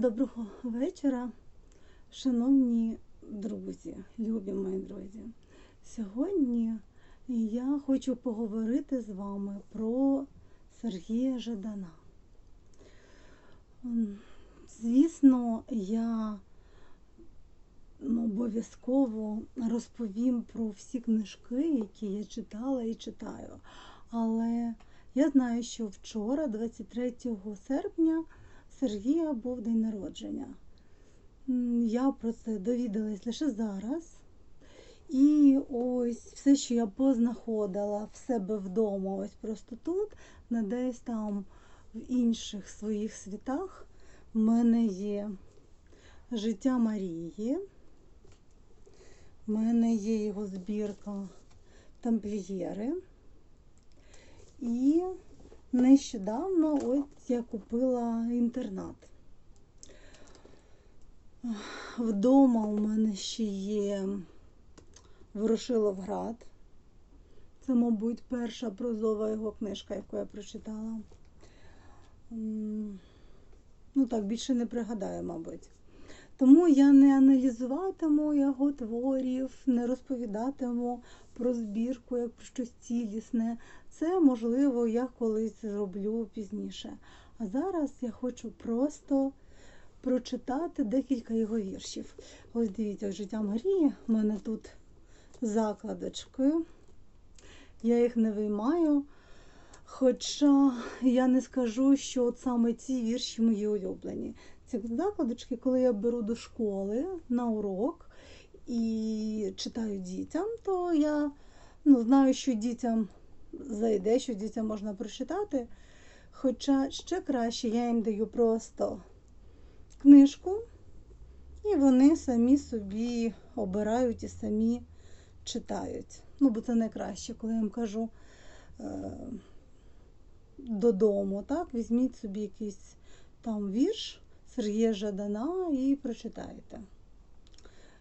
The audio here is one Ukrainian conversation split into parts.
Доброго вечора, шановні друзі, любі мої друзі. Сьогодні я хочу поговорити з вами про Сергія Жадана. Звісно, я ну, обов'язково розповім про всі книжки, які я читала і читаю. Але я знаю, що вчора, 23 серпня, Сергія був день народження. Я про це довідалась лише зараз. І ось все, що я познаходила в себе вдома, ось просто тут, не десь там в інших своїх світах, в мене є життя Марії. В мене є його збірка тамплієри. І нещодавно ось я купила інтернат. Вдома у мене ще є Ворошиловград. Це, мабуть, перша прозова його книжка, яку я прочитала. Ну так, більше не пригадаю, мабуть. Тому я не аналізуватиму його творів, не розповідатиму про збірку як про щось цілісне. Це, можливо, я колись зроблю пізніше. А зараз я хочу просто прочитати декілька його віршів. Ось дивіться, життя Марії. У мене тут закладочкою. Я їх не виймаю. Хоча я не скажу, що от саме ці вірші мої улюблені. Ці закладочки, коли я беру до школи на урок і читаю дітям, то я ну, знаю, що дітям зайде, що дітям можна прочитати. Хоча ще краще я їм даю просто книжку, і вони самі собі обирають і самі читають. Ну, бо це найкраще, коли я їм кажу е, додому, так, візьміть собі якийсь там вірш Сергія Жадана і прочитаєте.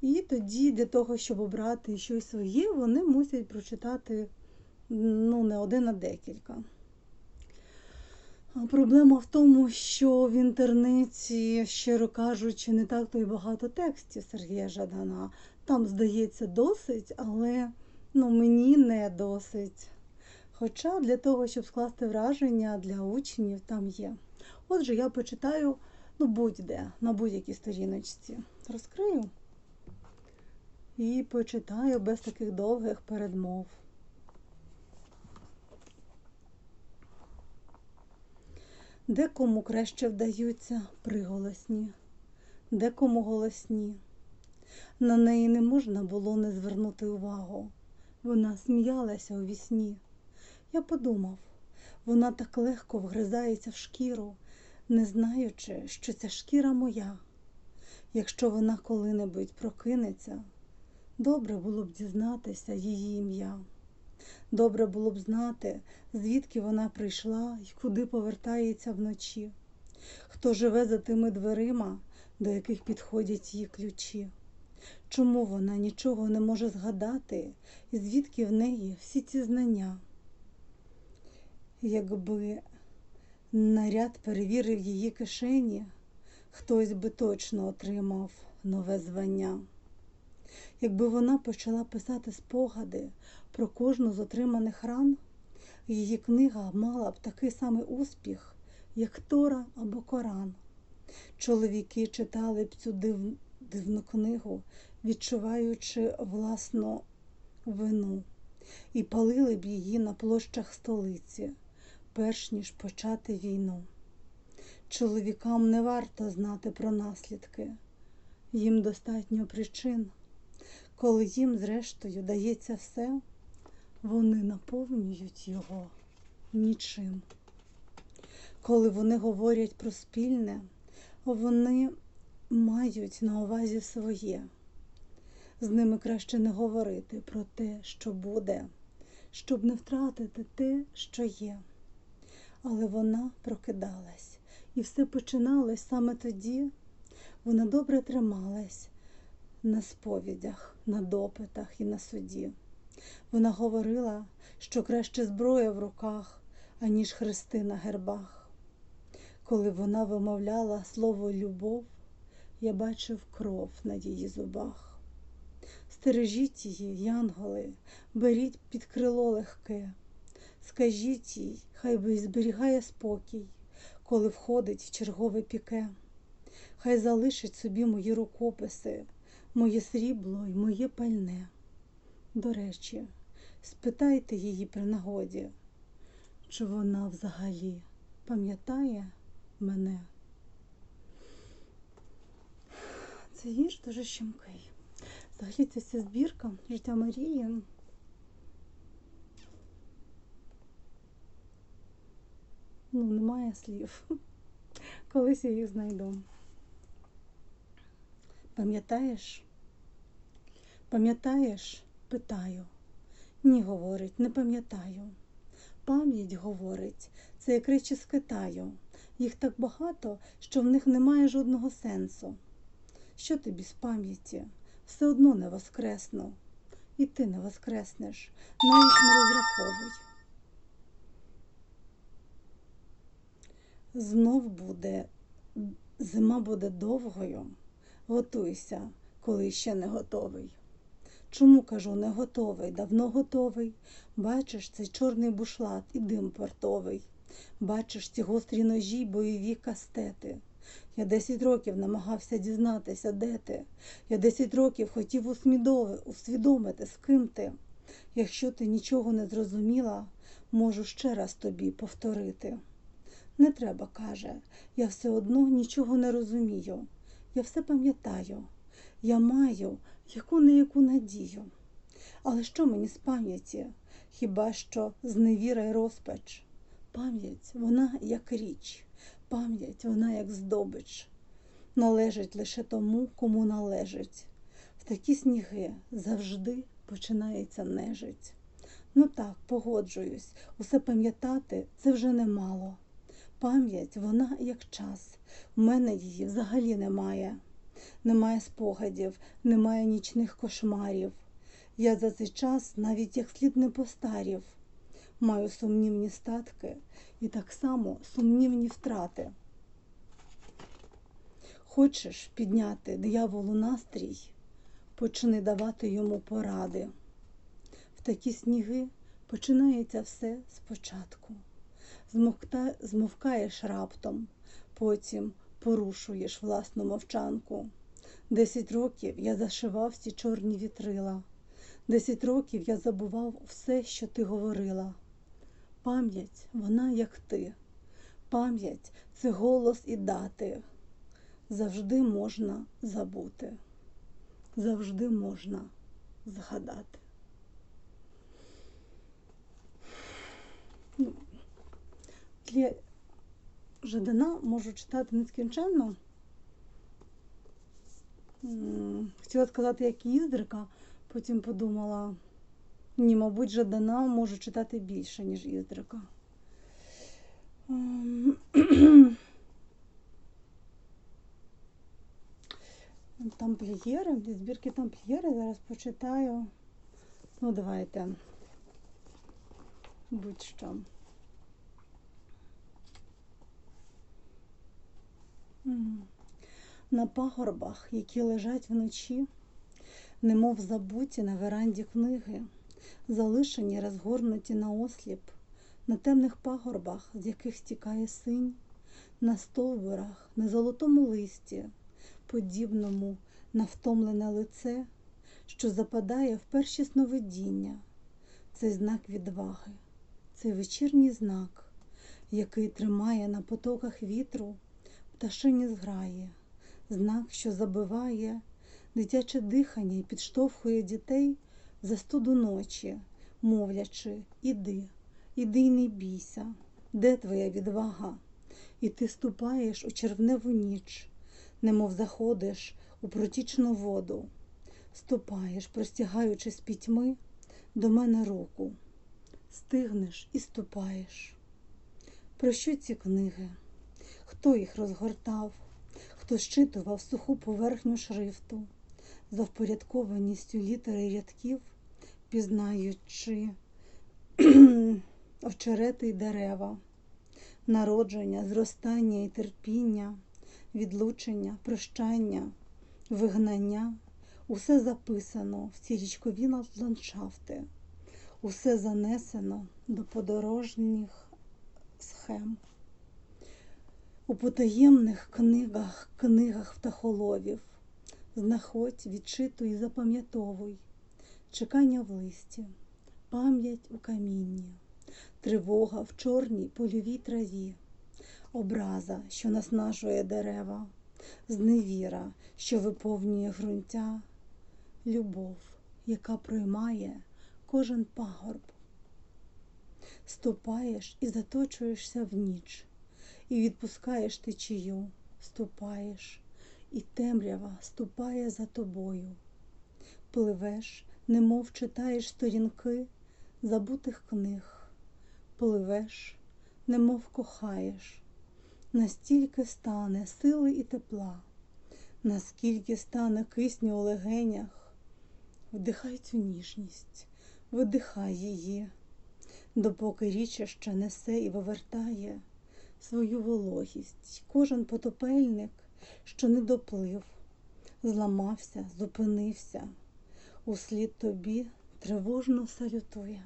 І тоді для того, щоб обрати щось своє, вони мусять прочитати ну, не один, а декілька. Проблема в тому, що в інтернеті, щиро кажучи, не так то й багато текстів Сергія Жадана. Там, здається, досить, але ну, мені не досить. Хоча для того, щоб скласти враження для учнів, там є. Отже, я почитаю ну, будь-де, на будь-якій сторіночці. Розкрию і почитаю без таких довгих передмов. Декому краще вдаються приголосні, декому голосні. На неї не можна було не звернути увагу. Вона сміялася у вісні. Я подумав, вона так легко вгризається в шкіру, не знаючи, що ця шкіра моя. Якщо вона коли-небудь прокинеться, добре було б дізнатися її ім'я. Добре було б знати, звідки вона прийшла і куди повертається вночі, хто живе за тими дверима, до яких підходять її ключі. Чому вона нічого не може згадати, і звідки в неї всі ці знання? Якби наряд перевірив її кишені, хтось би точно отримав нове звання. Якби вона почала писати спогади про кожну з отриманих ран, її книга мала б такий самий успіх, як Тора або Коран. Чоловіки читали б цю див... дивну книгу, відчуваючи власну вину, і палили б її на площах столиці, перш ніж почати війну. Чоловікам не варто знати про наслідки, їм достатньо причин. Коли їм, зрештою, дається все, вони наповнюють його нічим. Коли вони говорять про спільне, вони мають на увазі своє. З ними краще не говорити про те, що буде, щоб не втратити те, що є. Але вона прокидалась, і все починалось саме тоді. Вона добре трималась на сповідях, на допитах і на суді. Вона говорила, що краще зброя в руках, аніж хрести на гербах. Коли вона вимовляла слово любов, я бачив кров на її зубах. Стережіть її, янголи, беріть під крило легке, скажіть їй, хай би зберігає спокій, коли входить в чергове піке. Хай залишить собі мої рукописи, моє срібло й моє пальне. До речі, спитайте її при нагоді, чи вона взагалі пам'ятає мене. Це вірш дуже щемкий. Взагалі це вся збірка життя Марії. Ну, немає слів. Колись я їх знайду. Пам'ятаєш? Пам'ятаєш? Питаю. Ні, говорить, не пам'ятаю. Пам'ять говорить, це як речі з Китаю. Їх так багато, що в них немає жодного сенсу. Що тобі з пам'яті? Все одно не воскресну. І ти не воскреснеш, навіть не розраховуй. Знов буде, зима буде довгою. Готуйся, коли ще не готовий. Чому кажу не готовий? Давно готовий. Бачиш цей чорний бушлат і дим портовий. Бачиш ці гострі ножі, бойові кастети. Я десять років намагався дізнатися, де ти. Я десять років хотів усмідови- усвідомити, з ким ти. Якщо ти нічого не зрозуміла, можу ще раз тобі повторити. Не треба, каже, я все одно нічого не розумію. Я все пам'ятаю. Я маю яку не яку надію. Але що мені з пам'яті? Хіба що зневіра й розпач? Пам'ять вона як річ, пам'ять вона як здобич. Належить лише тому, кому належить. В такі сніги завжди починається нежить. Ну так, погоджуюсь, усе пам'ятати це вже немало. Пам'ять вона як час. У мене її взагалі немає. Немає спогадів, немає нічних кошмарів. Я за цей час навіть як слід не постарів. Маю сумнівні статки і так само сумнівні втрати. Хочеш підняти дияволу настрій, почни давати йому поради. В такі сніги починається все спочатку. Змовкта... Змовкаєш раптом, потім порушуєш власну мовчанку. Десять років я зашивав ці чорні вітрила. Десять років я забував все, що ти говорила. Пам'ять, вона як ти. Пам'ять це голос і дати. Завжди можна забути. Завжди можна згадати. Для Жадана можу читати нескінченно. Хотіла сказати, як Іздрика, потім подумала, ні, мабуть, Жадана можу читати більше, ніж Іздрика. Ем, Тамплієри, зі збірки тамплієри зараз почитаю. Ну, давайте. Будь-що. На пагорбах, які лежать вночі, немов забуті на веранді книги, залишені, розгорнуті на осліп, на темних пагорбах, з яких стікає синь, на стовбурах, на золотому листі, подібному на втомлене лице, що западає в перші сновидіння. Цей знак відваги, цей вечірній знак, який тримає на потоках вітру пташині зграє, знак, що забиває дитяче дихання і підштовхує дітей в застуду ночі, мовлячи, іди, іди й не бійся, де твоя відвага? І ти ступаєш у червневу ніч, немов заходиш у протічну воду, ступаєш, простягаючи з пітьми до мене руку, стигнеш і ступаєш. Про що ці книги? Хто їх розгортав, хто щитував суху поверхню шрифту, за впорядкованістю літери рядків, пізнаючи очерети й дерева, народження, зростання і терпіння, відлучення, прощання, вигнання. Усе записано в ці річкові ландшафти, усе занесено до подорожніх схем. У потаємних книгах, книгах птахоловів. Знаходь, відчитуй запам'ятовуй, чекання в листі, пам'ять у камінні, тривога в чорній польовій траві, образа, що наснажує дерева, зневіра, що виповнює ґрунтя, любов, яка проймає кожен пагорб. Ступаєш і заточуєшся в ніч, і відпускаєш течію, ступаєш, і темрява ступає за тобою. Пливеш, немов читаєш сторінки забутих книг, пливеш, немов кохаєш, настільки стане сили і тепла, наскільки стане кисню у легенях, вдихай цю ніжність, видихай її, допоки річчя ще несе і вивертає свою вологість. Кожен потопельник, що не доплив, зламався, зупинився, услід тобі тривожно салютує.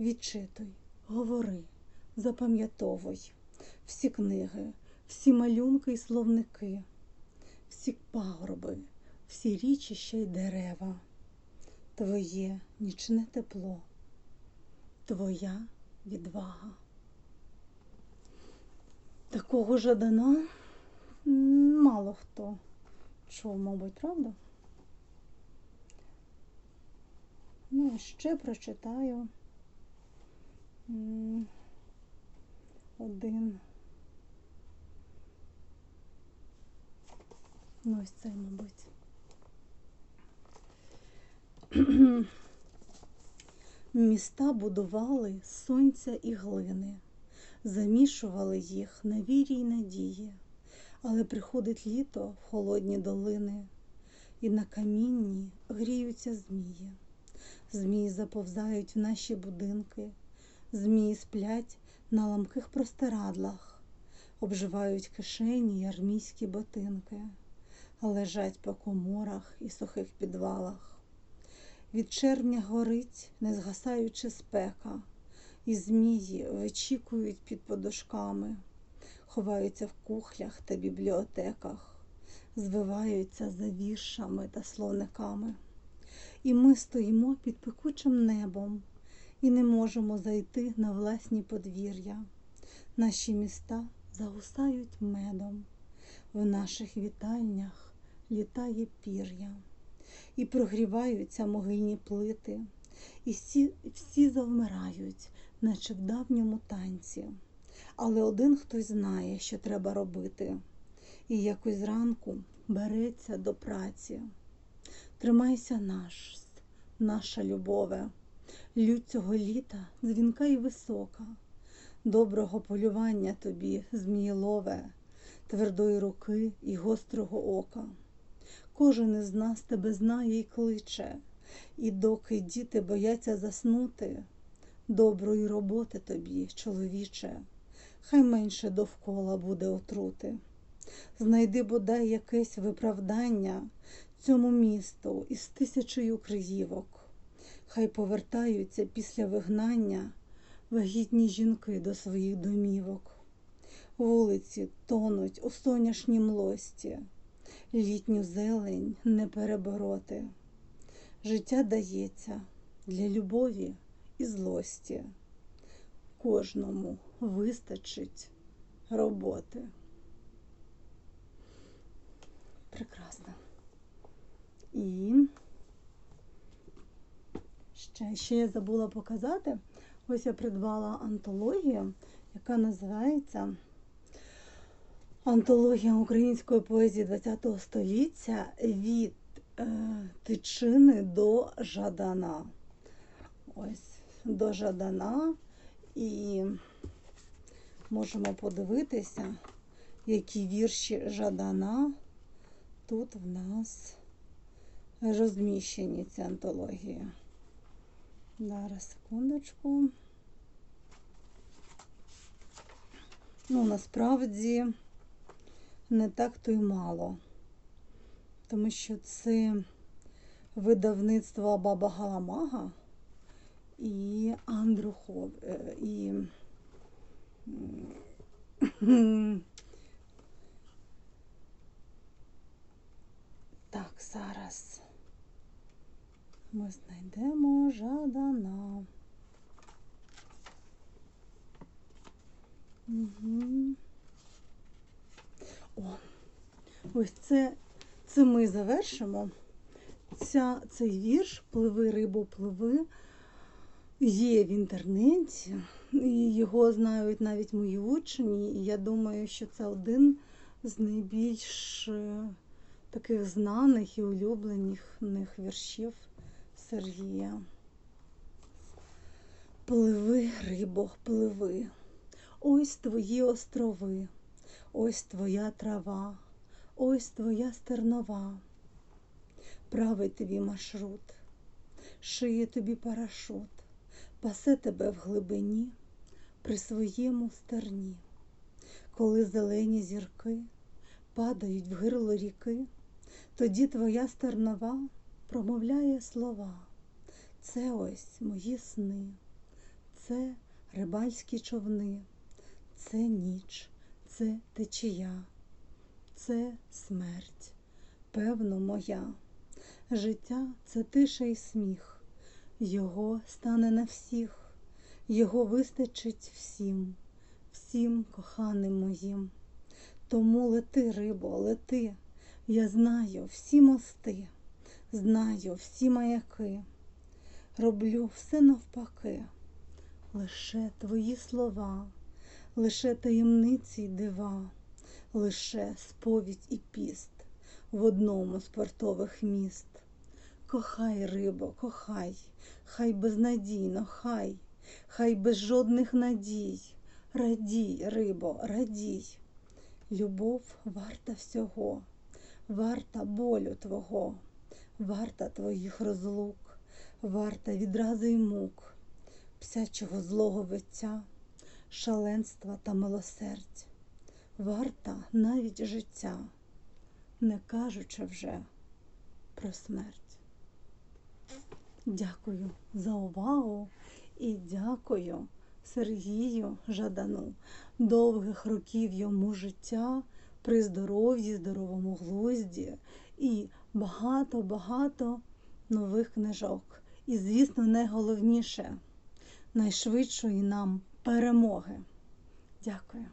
Відчитуй, говори, запам'ятовуй всі книги, всі малюнки й словники, всі пагорби, всі річища й дерева, твоє нічне тепло, твоя відвага. Такого Жадана мало хто чув, мабуть, правда? Ну, ще прочитаю один. Ну, ось цей, мабуть. Міста будували сонця і глини, замішували їх на вірі й надії, але приходить літо в холодні долини, і на камінні гріються змії. Змії заповзають в наші будинки, змії сплять на ламких простирадлах, обживають кишені й армійські ботинки, лежать по коморах і сухих підвалах. Від червня горить, не згасаючи спека, і змії вичікують під подушками, ховаються в кухлях та бібліотеках, звиваються за віршами та словниками. І ми стоїмо під пекучим небом і не можемо зайти на власні подвір'я. Наші міста загусають медом, в наших вітальнях літає пір'я і прогріваються могильні плити, і всі, всі завмирають, наче в давньому танці. Але один хтось знає, що треба робити, і якось зранку береться до праці. Тримайся наш, наша любове, лють цього літа дзвінка і висока, доброго полювання тобі, зміїлове, твердої руки і гострого ока. Кожен із нас тебе знає і кличе, і доки діти бояться заснути, доброї роботи тобі, чоловіче, хай менше довкола буде отрути. Знайди бодай якесь виправдання цьому місту із тисячею криївок. Хай повертаються після вигнання вагітні жінки до своїх домівок. Вулиці тонуть у соняшній млості літню зелень не перебороти. Життя дається для любові і злості. Кожному вистачить роботи. Прекрасно. І ще, ще я забула показати. Ось я придбала антологію, яка називається Антологія української поезії ХХ століття від е, Тичини до Жадана. Ось до Жадана. І можемо подивитися, які вірші Жадана тут в нас розміщені ці антології. Зараз, секундочку. Ну, насправді не так то й мало. Тому що це видавництво Баба Галамага і Андрухов. е, І... Так, зараз ми знайдемо Жадана. Угу. О, ось це, це ми завершимо. Ця, цей вірш Пливи, рибо, пливи є в інтернеті, і його знають навіть мої учні. І я думаю, що це один з найбільш е, таких знаних і улюблених віршів Сергія. Пливи, рибо, пливи. Ось твої острови, ось твоя трава, ось твоя стернова. Правий тобі маршрут, шиє тобі парашут, пасе тебе в глибині при своєму стерні. Коли зелені зірки падають в гирло ріки, тоді твоя стернова промовляє слова. Це ось мої сни, це рибальські човни, це ніч, це течія, це смерть, певно, моя. Життя це тиша і сміх, його стане на всіх, його вистачить всім, всім коханим моїм. Тому лети, рибо, лети, я знаю всі мости, знаю всі маяки, роблю все навпаки, лише твої слова, лише таємниці й дива, лише сповідь і піст в одному з портових міст. Кохай, рибо, кохай, хай безнадійно, хай, хай без жодних надій. Радій, рибо, радій. Любов варта всього, варта болю твого, варта твоїх розлук, варта відрази й мук, псячого злого виття, шаленства та милосердь, варта навіть життя, не кажучи вже про смерть. Дякую за увагу і дякую Сергію Жадану. Довгих років йому життя при здоров'ї, здоровому глузді і багато-багато нових книжок. І, звісно, найголовніше найшвидшої нам перемоги. Дякую.